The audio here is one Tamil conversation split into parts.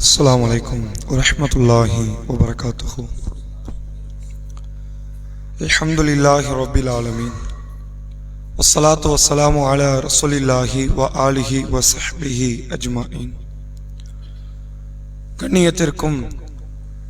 அஸ்லாம் வலைக்கம் வரமத்துல்லாஹி வபரகாத்துஹூ அலமதுல்லாஹி ரபில் ஆலமீன் வசலாத்து வசலாமு அல ரசூலில்லாஹி வ ஆலிஹி வசஹபிஹி அஜ்மாயின் கண்ணியத்திற்கும்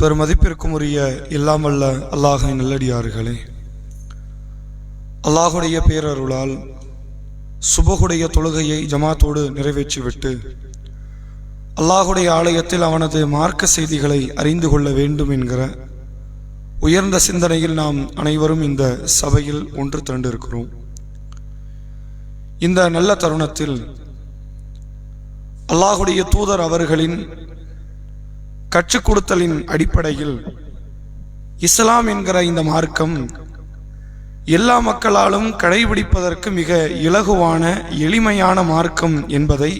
பெருமதிப்பிற்கும் உரிய இல்லாமல்ல அல்லாஹின் நல்லடியார்களே அல்லாஹுடைய பேரருளால் சுபகுடைய தொழுகையை ஜமாத்தோடு நிறைவேற்றிவிட்டு அல்லாஹுடைய ஆலயத்தில் அவனது மார்க்க செய்திகளை அறிந்து கொள்ள வேண்டும் என்கிற உயர்ந்த சிந்தனையில் நாம் அனைவரும் இந்த சபையில் ஒன்று திரண்டிருக்கிறோம். இந்த நல்ல தருணத்தில் அல்லாஹுடைய தூதர் அவர்களின் கற்றுக் கொடுத்தலின் அடிப்படையில் இஸ்லாம் என்கிற இந்த மார்க்கம் எல்லா மக்களாலும் கடைபிடிப்பதற்கு மிக இலகுவான எளிமையான மார்க்கம் என்பதை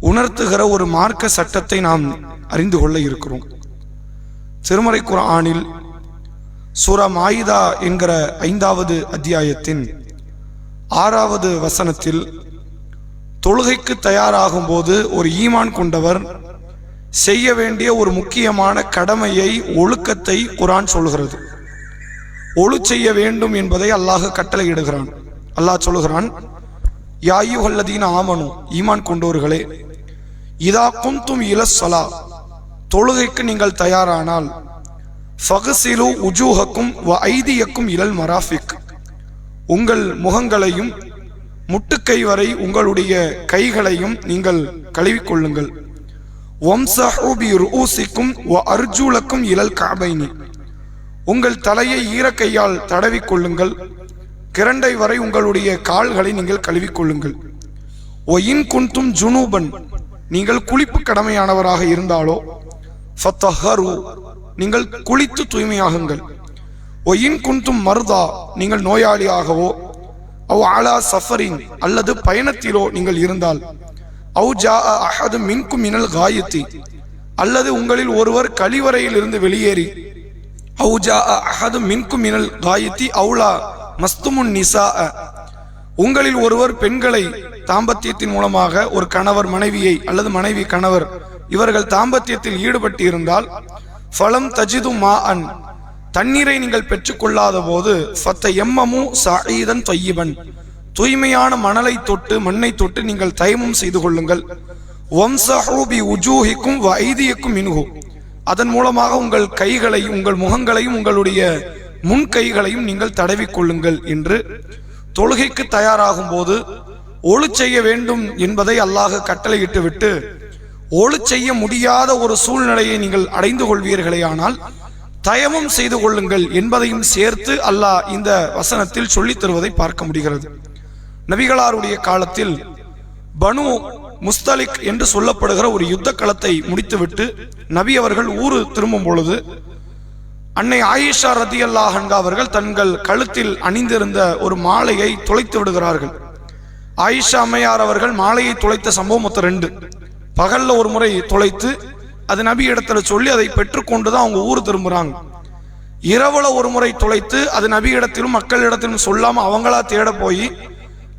உணர்த்துகிற ஒரு மார்க்க சட்டத்தை நாம் அறிந்து கொள்ள இருக்கிறோம். திருமறை குரானில் சூரா மாயிதா என்கிற ஐந்தாவது அத்தியாயத்தின் ஆறாவது வசனத்தில் தொழுகைக்கு தயாராகும் போது ஒரு ஈமான் கொண்டவர் செய்ய வேண்டிய ஒரு முக்கியமான கடமையை ஒழுக்கத்தை குரான் சொல்கிறது ஒழு செய்ய வேண்டும் என்பதை அல்லாஹ் கட்டளையிடுகிறான். அல்லாஹ் சொல்லுகிறான் யாயுகல்லதீன ஆமனு. ஈமான் கொண்டோர்களே இதா குந்தும் இலசலா தொழுகைக்கு நீங்கள் தயாரானால் ஃபகசிலு உஜூஹக்கும் வ ஐதியக்கும் இலல் மராஃபிக் உங்கள் முகங்களையும் முட்டுக்கை வரை உங்களுடைய கைகளையும் நீங்கள் கழுவிக்கொள்ளுங்கள் வம்சஹூபி ரூசிக்கும் வ அர்ஜூலக்கும் இலல் காபைனி உங்கள் தலையை ஈரக்கையால் தடவிக்கொள்ளுங்கள் கிரண்டை வரை உங்களுடைய கால்களை நீங்கள் கழுவிக்கொள்ளுங்கள் ஒயின் குன்தும் ஜுனூபன் நீங்கள் குளிப்பு கடமையானவராக இருந்தாலோ ஃபத்தஹரு நீங்கள் குளித்து தூய்மையாகுங்கள். ஒயின் குன்தும் மருதா நீங்கள் நோயாளியாகவோ அவ் ஆலா சஃபரின் அல்லது பயணத்திலோ நீங்கள் இருந்தால் அவு ஜா அஹது மின்கும் மினல் காயத்தி அல்லது உங்களில் ஒருவர் கழிவறையில் இருந்து வெளியேறி அவு ஜா அஹது மின்கும் மினல் காயத்தி அவுலா மஸ்துமுன் நிசா உங்களில் ஒருவர் பெண்களை தாம்பத்தியத்தின் மூலமாக ஒரு கணவர் மனைவியை அல்லது மனைவி கணவர் இவர்கள் தாம்பத்தியத்தில் ஈடுபட்டு இருந்தால் ஃபலம் தஜிது மா அன் தண்ணீரை நீங்கள் பெற்றுக்கொள்ளாத போது ஃபத்த எம்மமு சாயிதன் தொய்யிபன் தூய்மையான மணலை தொட்டு மண்ணை தொட்டு நீங்கள் தயமும் செய்து கொள்ளுங்கள். வம்சஹூபி உஜூஹிக்கும் வைதியக்கும் மின்ஹு. அதன் மூலமாக உங்கள் கைகளையும் உங்கள் முகங்களையும் உங்களுடைய முன் கைகளையும் நீங்கள் தடவிக்கொள்ளுங்கள் என்று தொழுகைக்கு தயாராகும் போது ஒழு செய்ய வேண்டும் என்பதை அல்லாஹ் கட்டளையிட்டு விட்டு ஒழு செய்ய முடியாத ஒரு சூழ்நிலையை நீங்கள் அடைந்து கொள்வீர்களே ஆனால் தயமும் செய்து கொள்ளுங்கள் என்பதையும் சேர்த்து அல்லாஹ் இந்த வசனத்தில் சொல்லித் தருவதை பார்க்க முடிகிறது. நபிகளாருடைய காலத்தில் பனு முஸ்தலிக் என்று சொல்லப்படுகிற ஒரு யுத்த களத்தை முடித்துவிட்டு நபி அவர்கள் ஊரு திரும்பும் பொழுது அன்னை ஆயிஷா ரதி அல்லாஹன்கா அவர்கள் தங்கள் கழுத்தில் அணிந்திருந்த ஒரு மாலையை தொலைத்து விடுகிறார்கள். ஆயிஷா அம்மையார் அவர்கள் மாலையை துளைத்த சம்பவம் மொத்தம் ரெண்டு. பகல்ல ஒரு முறை தொலைத்து அது நபி இடத்துல சொல்லி அதை பெற்றுக்கொண்டு தான் அவங்க ஊர் திரும்புகிறாங்க இரவுல ஒரு முறை தொலைத்து அது நபி இடத்திலும் மக்கள் இடத்திலும் சொல்லாமல் அவங்களா தேட போய்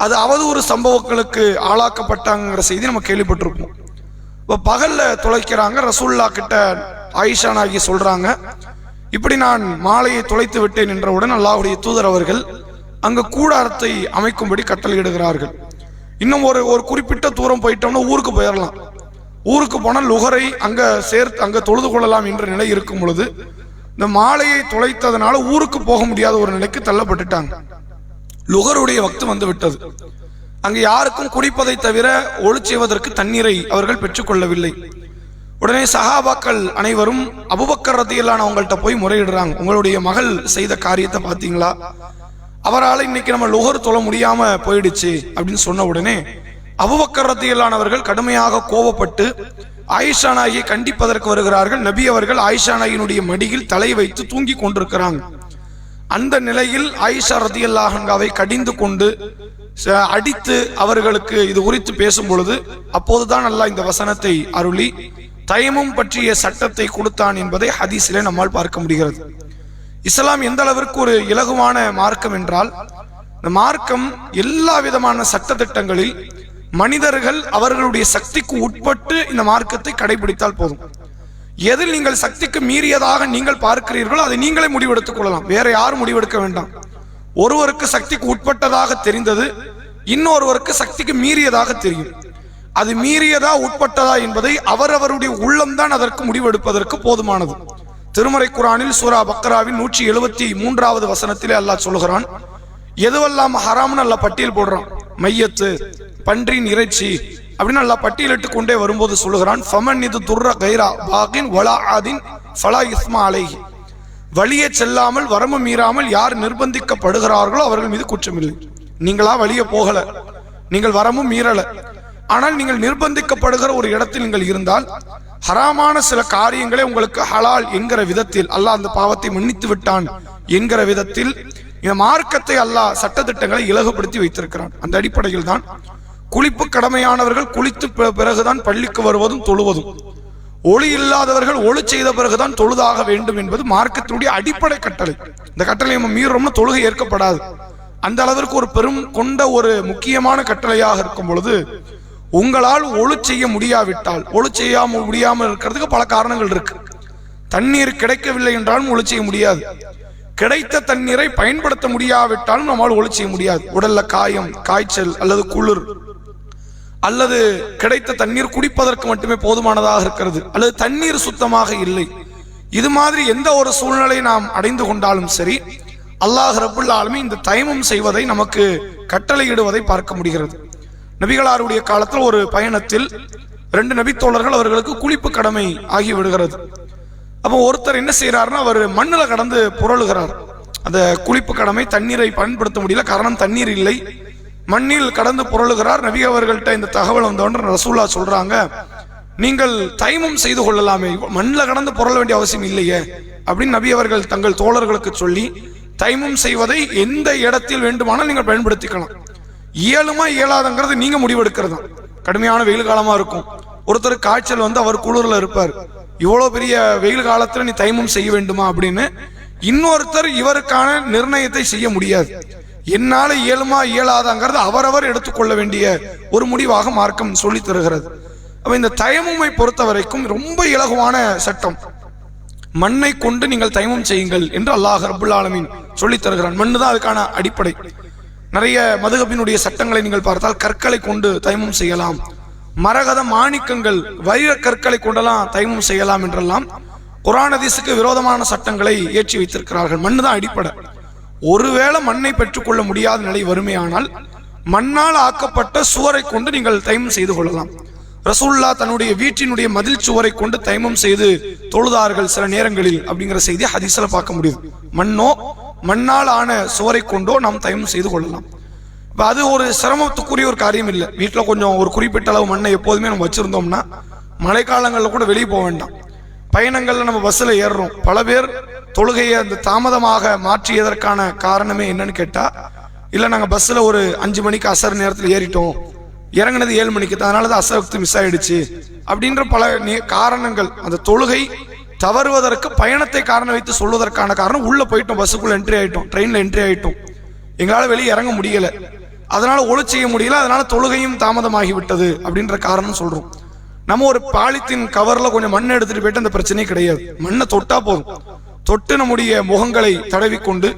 அது அவதூறு சம்பவங்களுக்கு ஆளாக்கப்பட்டாங்கிற செய்தி நம்ம கேள்விப்பட்டிருப்போம். இப்போ பகல்ல துளைக்கிறாங்க ரசூல்லா கிட்ட ஆயிஷா நாகி சொல்றாங்க இப்படி நான் மாலையை தொலைத்து விட்டேன் என்றவுடன் அல்லாவுடைய தூதர் அவர்கள் அங்கு கூடாரத்தை அமைக்கும்படி கட்டளையிடுகிறார்கள். இன்னும் ஒரு ஒரு குறிப்பிட்ட தூரம் போயிட்டோம்னா ஊருக்கு போயிடலாம் ஊருக்கு போனால் லுகரை அங்க சேர்த்து அங்கே தொழுது கொள்ளலாம் என்ற நிலை இருக்கும் பொழுது இந்த மாலையை தொலைத்ததுனால ஊருக்கு போக முடியாத ஒரு நிலைக்கு தள்ளப்பட்டுட்டாங்க. லுகருடைய வக்து வந்து விட்டது அங்கு யாருக்கும் குடிப்பதை தவிர ஒளி செய்வதற்கு தண்ணீரை அவர்கள் பெற்றுக்கொள்ளவில்லை. உடனே சஹாபாக்கள் அனைவரும் அபுபக்கர் ரத்தியிலான அவங்கள்ட்ட போய் முறையிடுறாங்க. உங்களுடைய மகள் செய்த காரியத்தை பார்த்தீங்களா? அவரால் இன்னைக்கு நம்ம லுகர் தொழ முடியாம போயிடுச்சு அப்படின்னு சொன்ன உடனே அபுபக்கர் ரத்தியல்லானவர்கள் கடுமையாக கோபப்பட்டு ஆயிஷா நாயை கண்டிப்பதற்கு வருகிறார்கள். நபி அவர்கள் ஆயிஷா நாயினுடைய மடியில் தலை வைத்து தூங்கி கொண்டிருக்கிறாங்க. அந்த நிலையில் ஆயிஷா ரத்தியல்லாஹங்காவை கடிந்து கொண்டு அடித்து அவர்களுக்கு இது குறித்து பேசும் பொழுது அப்போதுதான் அல்லாஹ் இந்த வசனத்தை அருளி தயமும் பற்றிய சட்டத்தை கொடுத்தான் என்பதை ஹதீஸிலே நம்மால் பார்க்க முடிகிறது. இஸ்லாம் எந்த அளவிற்கு ஒரு இலகுவான மார்க்கம் என்றால் இந்த மார்க்கம் எல்லா விதமான சட்ட திட்டங்களில் மனிதர்கள் அவர்களுடைய சக்திக்கு உட்பட்டு இந்த மார்க்கத்தை கடைபிடித்தால் போதும். எதில் நீங்கள் சக்திக்கு மீறியதாக நீங்கள் பார்க்கிறீர்களோ அதை நீங்களே முடிவெடுத்துக் கொள்ளலாம். வேற யாரும் முடிவெடுக்க வேண்டாம். ஒருவருக்கு சக்திக்கு உட்பட்டதாக தெரிந்தது இன்னொருவருக்கு சக்திக்கு மீறியதாக தெரியும். அது மீறியதா உட்பட்டதா என்பதை அவரவருடைய உள்ளம்தான் அதற்கு முடிவெடுப்பதற்கு போதுமானது. திருமறை குரானில் சூரா பக்ராவின் நூற்றி எழுபத்தி மூன்றாவது வசனத்திலே அல்லாஹ் சொல்லுகிறான் எதுவெல்லாம் ஹராம்னு நல்லா பட்டியல் போடுறான்? மையத்து பன்றின் இறைச்சி அப்படின்னு நல்லா பட்டியலிட்டு கொண்டே வரும்போது சொல்லுகிறான் ஃபமன் இது துர்ர கைரா பாகின் வலா ஆதின் ஃபலா இஸ்மா அலைஹி. வழியே செல்லாமல் வரம்பு மீறாமல் யார் நிர்பந்திக்கப்படுகிறார்களோ அவர்கள் மீது குற்றமில்லை. நீங்களா வழியே போகல. நீங்கள் வரமும் மீறல. ஆனால் நீங்கள் நிர்பந்திக்கப்படுகிற ஒரு இடத்தில் நீங்கள் இருந்தால் ஹராமான சில காரியங்களை உங்களுக்கு ஹலால் என்கிற விதத்தில் அல்லாஹ் அந்த பாவத்தை மன்னித்து விட்டான் என்கிற விதத்தில் இந்த மார்க்கத்தை அல்லாஹ் சட்டத்திட்டங்களை இலகுபடுத்தி வைத்திருக்கிறான். அந்த அடிப்படையில் தான் குளிப்பு கடமையானவர்கள் குளித்து பிறகுதான் பள்ளிக்கு வருவதும் தொழுவதும். ஒளி இல்லாதவர்கள் ஒளி செய்த பிறகுதான் தொழுதாக வேண்டும் என்பது மார்க்கத்தினுடைய அடிப்படை கட்டளை. இந்த கட்டளை நம்ம மீறோம்னா தொழுகை ஏற்கப்படாது. அந்த அளவிற்கு ஒரு பெரும் கொண்ட ஒரு முக்கியமான கட்டளையாக இருக்கும் பொழுது உங்களால் ஒழு செய்ய முடியாவிட்டால் ஒழு செய்யாமல் முடியாமல் இருக்கிறதுக்கு பல காரணங்கள் இருக்கு. தண்ணீர் கிடைக்கவில்லை என்றாலும் ஒளி செய்ய முடியாது. கிடைத்த தண்ணீரை பயன்படுத்த முடியாவிட்டாலும் நம்மால் ஒளி செய்ய முடியாது. உடல்ல காயம் காய்ச்சல் அல்லது குளிர் அல்லது கிடைத்த தண்ணீர் குடிப்பதற்கு மட்டுமே போதுமானதாக இருக்கிறது. அல்லது தண்ணீர் சுத்தமாக இல்லை. இது மாதிரி எந்த ஒரு சூழ்நிலை நாம் அடைந்து கொண்டாலும் சரி அல்லாஹ் ரபுல்லாலுமே இந்த தயமம் செய்வதை நமக்கு கட்டளையிடுவதை பார்க்க முடிகிறது. நபிகளாருடைய காலத்தில் ஒரு பயணத்தில் ரெண்டு நபித்தோழர்கள் அவர்களுக்கு குளிப்பு கடமை ஆகி விடுகிறது அப்போ ஒருத்தர் என்ன செய்கிறாருன்னா அவர் மண்ணில் கடந்து புரளுகிறார். அந்த குளிப்பு கடமை தண்ணீரை பயன்படுத்த முடியல காரணம் தண்ணீர் இல்லை. மண்ணில் கடந்து புரளுகிறார். நபி அவர்கள்ட்ட இந்த தகவல் வந்தோன்ற ரசூல்லா சொல்றாங்க நீங்கள் தைமம் செய்து கொள்ளலாமே மண்ணில் கடந்து புரள வேண்டிய அவசியம் இல்லையே அப்படின்னு நபி அவர்கள் தங்கள் தோழர்களுக்கு சொல்லி தைமம் செய்வதை எந்த இடத்தில் வேண்டுமானால் நீங்கள் பயன்படுத்திக்கலாம். இயலுமா இயலாதங்கிறது நீங்க முடிவெடுக்கிறது தான் கடுமையான வெயில் காலமா இருக்கும். ஒருத்தர் காய்ச்சல் வந்து அவர் குளிரில் இருப்பார். இவ்வளோ பெரிய வெயில் காலத்தில் நீ தைமம் செய்ய வேண்டுமா அப்படின்னு இன்னொருத்தர் இவருக்கான நிர்ணயத்தை செய்ய முடியாது. என்னால் இயலுமா இயலாதாங்கிறது அவரவர் எடுத்துக்கொள்ள வேண்டிய ஒரு முடிவாக மார்க்கம் சொல்லி தருகிறது. அப்போ இந்த தயமுமை பொறுத்த வரைக்கும் ரொம்ப இலகுவான சட்டம். மண்ணை கொண்டு நீங்கள் தைமம் செய்யுங்கள் என்று அல்லாஹ் ரபுல் ஆலமீன் சொல்லித் தருகிறான். மண்ணு தான் அதுக்கான அடிப்படை. நிறைய மதுகப்பினுடைய சட்டங்களை நீங்கள் பார்த்தால் கற்களை கொண்டு தைமம் செய்யலாம். மரகத மாணிக்கங்கள் வைர கற்களை கொண்டெல்லாம் தைமம் செய்யலாம் என்றெல்லாம் குரான் விரோதமான சட்டங்களை ஏற்றி வைத்திருக்கிறார்கள். மண்ணு தான் அடிப்படை. ஒருவேளை மண்ணை பெற்றுக்கொள்ள முடியாத நிலை வறுமையானால் மண்ணால் ஆக்கப்பட்ட சுவரை கொண்டு நீங்கள் தைமம் செய்து கொள்ளலாம். ரசூல்லா தன்னுடைய வீட்டினுடைய மதில் சுவரை கொண்டு தைமம் செய்து தொழுதார்கள் சில நேரங்களில் அப்படிங்கிற செய்தி ஹதீஸ்ல பார்க்க முடியுது. மண்ணோ மண்ணால் ஆன சுவரை கொண்டோ நாம் தயம் செய்து கொள்ளலாம். இப்போ அது ஒரு சிரமத்துக்குரிய ஒரு காரியம் இல்லை. வீட்டில் கொஞ்சம் ஒரு குறிப்பிட்ட அளவு மண்ணை எப்போதுமே நம்ம வச்சுருந்தோம்னா மழைக்காலங்களில் கூட வெளியே போக வேண்டாம். பயணங்களில் நம்ம பஸ்ஸில் ஏறுறோம். பல பேர் தொழுகையை அந்த தாமதமாக மாற்றியதற்கான காரணமே என்னன்னு கேட்டால் இல்லை நாங்கள் பஸ்ஸில் ஒரு அஞ்சு மணிக்கு அசர் நேரத்தில் ஏறிட்டோம். இறங்குனது ஏழு மணிக்கு தான், அதனால தான் அசர் மிஸ் ஆகிடுச்சு அப்படின்ற பல காரணங்கள். அந்த தொழுகை தவறுவதற்கு பயணத்தை காரணம் வைத்து சொல்வதற்கான காரணம் உள்ளே போயிட்டோம் பஸ்ஸுக்குள்ள என்ட்ரி ஆகிட்டோம் ட்ரெயினில் என்ட்ரி ஆகிட்டோம் எங்களால் வெளியே இறங்க முடியலை. அதனால் ஒளி செய்ய முடியல அதனால் தொழுகையும் தாமதமாகிவிட்டது அப்படின்ற காரணம் சொல்கிறோம் நம்ம ஒரு பாலித்தீன் கவரில் கொஞ்சம் மண் எடுத்துட்டு போயிட்டு அந்த பிரச்சனையே கிடையாது. மண்ணை தொட்டா போதும். தொட்டு நம்முடைய முகங்களை தடவிக்கொண்டு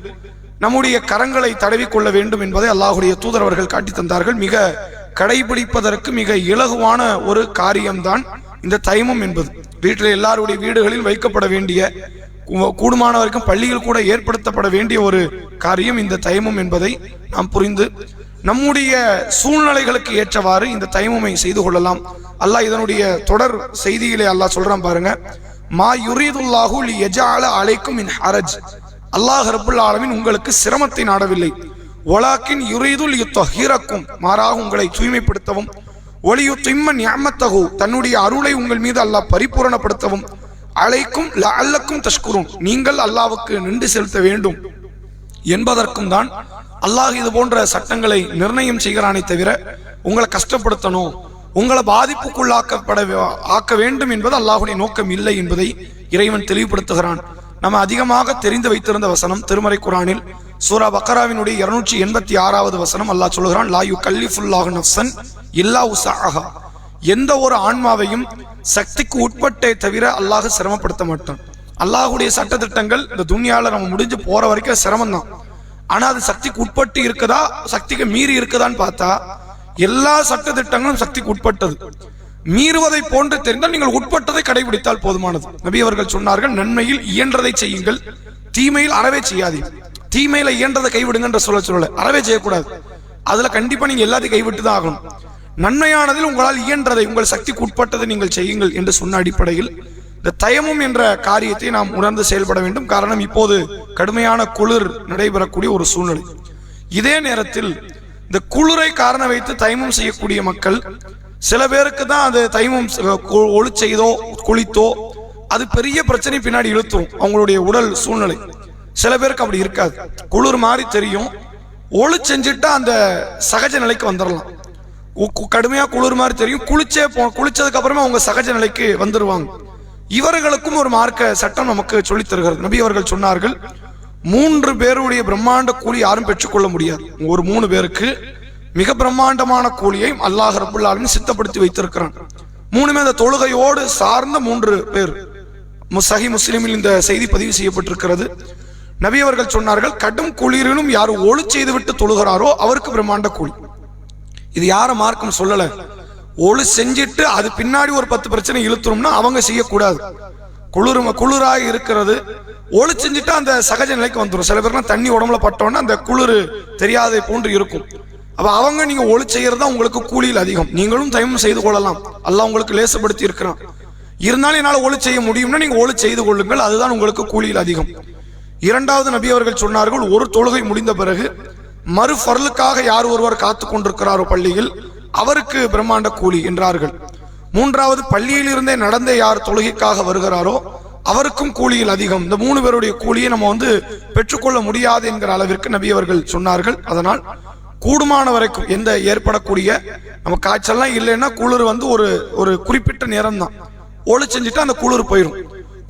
நம்முடைய கரங்களை தடவிக்கொள்ள வேண்டும் என்பதை அல்லாஹுடைய தூதரவர்கள் காட்டி தந்தார்கள். மிக கடைபிடிப்பதற்கு மிக இலகுவான ஒரு காரியம்தான் இந்த தைமம் என்பது. வீட்டில் எல்லாருடைய வீடுகளில் வைக்கப்பட வேண்டிய கூடுமான வரைக்கும் பள்ளியில் கூட ஏற்படுத்தப்பட வேண்டிய ஒரு காரியம் இந்த தைமம் என்பதை நாம் புரிந்து நம்முடைய சூழ்நிலைகளுக்கு ஏற்றவாறு இந்த தயமுமை செய்து கொள்ளலாம். அல்லாஹ் இதனுடைய தொடர் செய்தியிலே அல்லாஹ் சொல்றான் பாருங்க மா யுரீதுல்லாஹு எஜால அழைக்கும் அலைக்கும் ஹரஜ். அல்லாஹ் ரபுல் ஆலமின் உங்களுக்கு சிரமத்தை நாடவில்லை. ஒலாக்கின் யுரீதுல் யுத்தஹிரக்கும் மாறாக உங்களை தூய்மைப்படுத்தவும் ஒளியு திம்ம ஞாமத்தகு தன்னுடைய அருளை உங்கள் மீது அல்லாஹ் பரிபூரணப்படுத்தவும். அழைக்கும் அல்லக்கும் தஷ்குரும் நீங்கள் அல்லாவுக்கு நின்று செலுத்த வேண்டும் என்பதற்கும் தான் அல்லாஹ் இது போன்ற சட்டங்களை நிர்ணயம் செய்கிறானே தவிர உங்களை கஷ்டப்படுத்தணும் உங்களை பாதிப்புக்குள்ளாக்கப்பட வே- ஆக்க வேண்டும் என்பது அல்லாஹுடைய நோக்கம் இல்லை என்பதை இறைவன் தெளிவுபடுத்துகிறான். நம்ம அதிகமாக தெரிந்து வைத்திருந்த வசனம் திருமறை குரானில் சூரா பக்கராவினுடைய இருநூற்றி எண்பத்தி ஆறாவது வசனம் அல்லாஹ் சொல்கிறான் லாயு கல்லிஃபுல்லாஹு நஃப்சன் இல்லா உசாஹா எந்த ஒரு ஆன்மாவையும் சக்திக்கு உட்பட்டே தவிர அல்லாஹ் சிரமப்படுத்த மாட்டான். அல்லாஹ்வுடைய சட்டத்திட்டங்கள் இந்த துன்யால நம்ம முடிஞ்சு போற வரைக்கும் சிரமம் தான். ஆனா அது சக்திக்கு உட்பட்டு இருக்குதா சக்திக்கு மீறி இருக்குதான்னு பார்த்தா எல்லா சட்டத்திட்டங்களும் சக்திக்கு உட்பட்டது. மீறுவதை போன்று தெரிந்தால் நீங்கள் உட்பட்டதை கடைபிடித்தால் போதுமானது. நபி அவர்கள் சொன்னார்கள் நன்மையில் இயன்றதை செய்யுங்கள் தீமையில் அறவே செய்யாதீங்க தீமையில இயன்றதை கைவிடுங்கன்ற சொல்ல சொல்லல. அறவே செய்யக்கூடாது. அதுல கண்டிப்பா நீங்க எல்லாத்தையும் கைவிட்டு தான் ஆகணும். நன்மையானதில் உங்களால் இயன்றதை உங்கள் சக்திக்கு உட்பட்டதை நீங்கள் செய்யுங்கள் என்று சொன்ன அடிப்படையில் இந்த தயமும் என்ற காரியத்தை நாம் உணர்ந்து செயல்பட வேண்டும். காரணம் இப்போது கடுமையான குளிர் நடைபெறக்கூடிய ஒரு சூழ்நிலை. இதே நேரத்தில் இந்த குளிரை காரணம் வைத்து தயமும் செய்யக்கூடிய மக்கள் சில பேருக்கு தான் அது தயமும் ஒளி செய்தோ குளித்தோ அது பெரிய பிரச்சனை பின்னாடி இழுத்துரும். அவங்களுடைய உடல் சூழ்நிலை. சில பேருக்கு அப்படி இருக்காது. குளிர் மாதிரி தெரியும். ஒளி செஞ்சுட்டா அந்த சகஜ நிலைக்கு வந்துடலாம் உ- கு- குளிர் மாதிரி தெரியும். குளிச்சே போ குளிச்சதுக்கு அப்புறமா அவங்க சகஜ நிலைக்கு வந்துடுவாங்க இவர்களுக்கும் ஒரு மார்க்க சட்டம் நமக்கு சொல்லித் தருகிறது. நபி அவர்கள் சொன்னார்கள் மூன்று பேருடைய பிரம்மாண்ட கூலி யாரும் பெற்றுக்கொள்ள முடியாது. ஒரு மூணு பேருக்கு மிக பிரம்மாண்டமான கூலியை அல்லாஹ் ரபுல்லாலும் சித்தப்படுத்தி வைத்திருக்கிறான். மூணுமே அந்த தொழுகையோடு சார்ந்த மூன்று பேர். சஹி முஸ்லீமில் இந்த செய்தி பதிவு செய்யப்பட்டிருக்கிறது. நபி அவர்கள் சொன்னார்கள் கடும் குளிரிலும் யார் ஒளி செய்துவிட்டு தொழுகிறாரோ அவருக்கு பிரம்மாண்ட கூலி. இது யார மார்க்கம் சொல்லல. ஒளி செஞ்சிட்டு அது பின்னாடி ஒரு பத்து பிரச்சனை இழுத்துரும்னா அவங்க செய்யக்கூடாது. குளிர் குளிராக இருக்கிறது. ஒளி செஞ்சுட்டு அந்த சகஜ நிலைக்கு வந்துடும் சில பேர்லாம் தண்ணி உடம்புல பட்டோன்னா அந்த குளிர் தெரியாத போன்று இருக்கும். அப்போ அவங்க நீங்கள் ஒளி செய்கிறது தான் உங்களுக்கு கூலியில் அதிகம். நீங்களும் தயமும் செய்து கொள்ளலாம். அல்ல உங்களுக்கு லேசப்படுத்தி இருக்கிறான் இருந்தாலும் என்னால் ஒளி செய்ய முடியும்னா நீங்கள் ஒளி செய்து கொள்ளுங்கள். அதுதான் உங்களுக்கு கூலியில் அதிகம். இரண்டாவது நபி அவர்கள் சொன்னார்கள் ஒரு தொழுகை முடிந்த பிறகு மறு பொருளுக்காக யார் ஒருவர் காத்து கொண்டிருக்கிறாரோ பள்ளியில் அவருக்கு பிரம்மாண்ட கூலி என்றார்கள். மூன்றாவது பள்ளியில் இருந்தே நடந்தே யார் தொழுகைக்காக வருகிறாரோ அவருக்கும் கூலியில் அதிகம். இந்த மூணு பேருடைய கூலியை நம்ம வந்து பெற்றுக்கொள்ள முடியாது என்கிற அளவிற்கு நபி அவர்கள் சொன்னார்கள். அதனால் கூடுமான வரைக்கும் எந்த ஏற்படக்கூடிய நம்ம காய்ச்சல்லாம் இல்லைன்னா குளிர் வந்து ஒரு ஒரு குறிப்பிட்ட நேரம் தான் ஒளி செஞ்சுட்டு அந்த குளிர் போயிடும்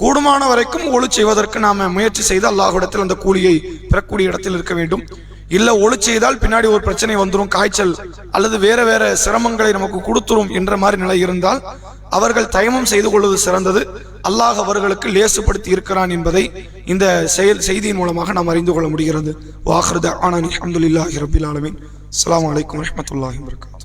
கூடுமான வரைக்கும் ஒளி செய்வதற்கு நாம் முயற்சி செய்து அல்லாஹிடத்தில் அந்த கூலியை பெறக்கூடிய இடத்தில் இருக்க வேண்டும். இல்லை ஒளி செய்தால் பின்னாடி ஒரு பிரச்சனை வந்துடும் காய்ச்சல் அல்லது வேற வேற சிரமங்களை நமக்கு கொடுத்துரும் என்ற மாதிரி நிலை இருந்தால் அவர்கள் தயமம் செய்து கொள்வது சிறந்தது. அல்லாஹ் அவர்களுக்கு லேசுப்படுத்தி இருக்கிறான் என்பதை இந்த செயல் செய்தியின் மூலமாக நாம் அறிந்து கொள்ள முடிகிறது. வாஹ்ரத ஆனானி அஹமதுல்லாஹி ரபில் ஆலமின். அஸ்லாம் வலைக்கம் வரமத்துல்லாஹி வபரகாத்துஹு